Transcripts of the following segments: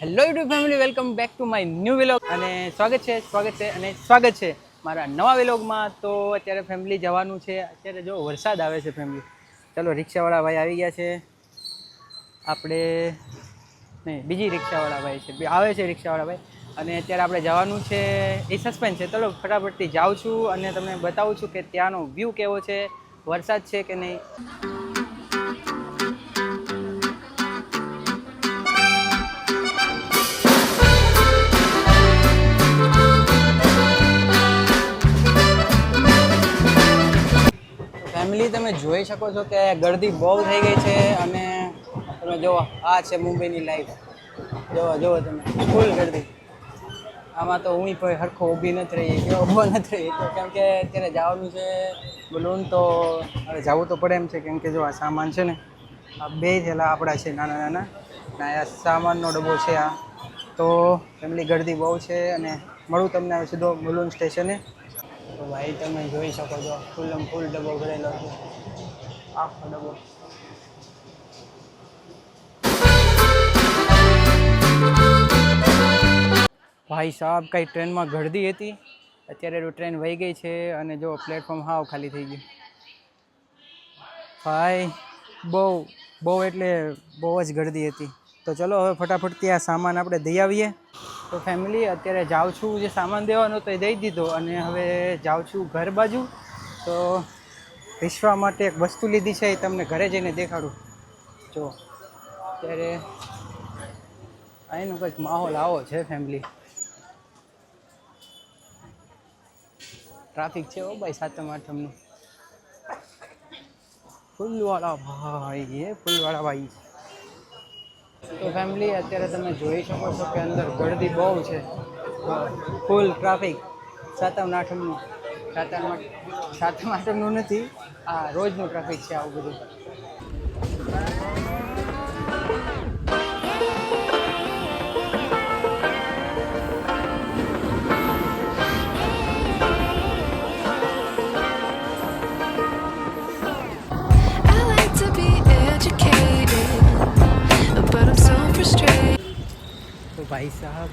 Hello YouTube family welcome back to my new vlog અને સ્વાગત છે સ્વાગત છે અને સ્વાગત છે મારા નવા વિલોગમાં તો અત્યારે ફેમિલી જવાનું છે. અત્યારે જો વરસાદ આવે છે ફેમિલી ચલો, રિક્ષાવાળા ભાઈ આવી ગયા છે. આપણે, નહીં, બીજી રિક્ષાવાળા ભાઈ છે. આવે છે રિક્ષાવાળા ભાઈ. અને અત્યારે આપણે જવાનું છે, એ સસ્પેન્સ છે. ચલો, ફટાફટથી જાઉં છું અને તમને બતાવું છું કે ત્યાંનો વ્યૂ કેવો છે, વરસાદ છે કે નહીં. ફેમિલી તમે જોઈ શકો છો કે ગળદી બહુ થઈ ગઈ છે અને તમે જુઓ, આ છે મુંબઈની લાઈફ જુઓ જુઓ તમે ફૂલ ગળદી. આમાં તો હું પણ હરખો ઊભી નથી રહી કે ઊભો નથી રહી. તો કેમ કે અત્યારે જવાનું છે બલૂન તો હવે જવું તો પડે એમ છે, કેમ કે જો આ સામાન છે ને, આ બે થેલા આપણા છે, નાના નાના. ના આ સામાનનો ડબ્બો છે આ. તો ફેમિલી ગળદી બહુ છે અને મળું તમને સીધો બલૂન સ્ટેશને તો ભાઈ, તમે જોઈ શકો છો, ફૂલમ ફૂલ ડબ્બો ભરેલો છે. આખો ડબ્બો. ભાઈ સાહેબ, કઈ ટ્રેનમાં ગળદી હતી? અત્યારે તો ટ્રેન વહી ગઈ છે અને જો પ્લેટફોર્મ હાવ ખાલી થઈ ગયું. ભાઈ, બહુ બહુ એટલે બહુ જ ગળદી હતી. તો ચલો હવે ફટાફટ ત્યાં સામાન આપણે દઈ આવીએ. તો ફેમિલી અત્યારે જાઉં છું જે સામાન દેવાનો તો એ દઈ દીધો અને હવે જાઉં છું ઘર બાજુ. તો વિશ્વા માટે એક વસ્તુ લીધી છે એ તમને ઘરે જઈને દેખાડું. જો, અત્યારે અહીંનો કંઈક માહોલ આવો છે ફેમિલી ટ્રાફિક છે ઓ ભાઈ સાતમ આઠમનું. ફૂલવાળા ભાઈ, એ ફૂલવાળા ભાઈ. તો ફેમિલી અત્યારે તમે જોઈ શકો છો કે અંદર ગળદી બહુ છે. ફૂલ ટ્રાફિક સાતમ આઠમનું. સાતમ સાતમ આઠમનું નથી. આ રોજનું ટ્રાફિક છે આવું બધું. ભાઈ સાહેબ,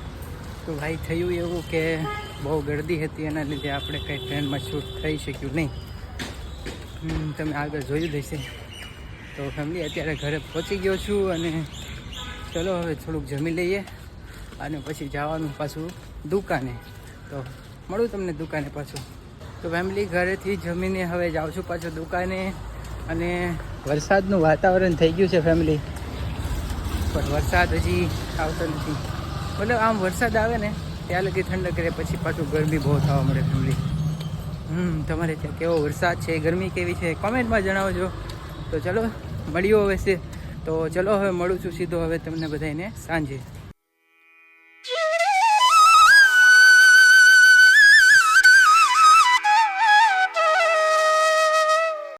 તો ભાઈ થયું એવું કે બહુ ગરદી હતી એના લીધે આપણે કંઈ ટ્રેનમાં શૂટ થઈ શક્યું નહીં. તમે આગળ જોયું દેશે તો ફેમિલી, અત્યારે ઘરે પહોંચી ગયો છું અને ચલો હવે થોડુંક જમી લઈએ અને પછી જવાનું પાછું દુકાને. તો મળું તમને દુકાને પાછું. તો ફેમિલી, ઘરેથી જમીને હવે જાઉં છું પાછું દુકાને અને વરસાદનું વાતાવરણ થઈ ગયું છે ફેમિલી. પણ વરસાદ હજી આવતો નથી. મતલબ આમ વરસાદ આવે ને, ત્યાં લગી ઠંડક રહે, પછી પાછું ગરમી બહુ થવા મળે ફેમિલી હમ, તમારે ત્યાં કેવો વરસાદ છે, ગરમી કેવી છે, કોમેન્ટમાં જણાવજો. તો ચલો મળ્યો હવે છે. તો ચલો હવે મળું છું સીધો હવે તમને બધાને સાંજે.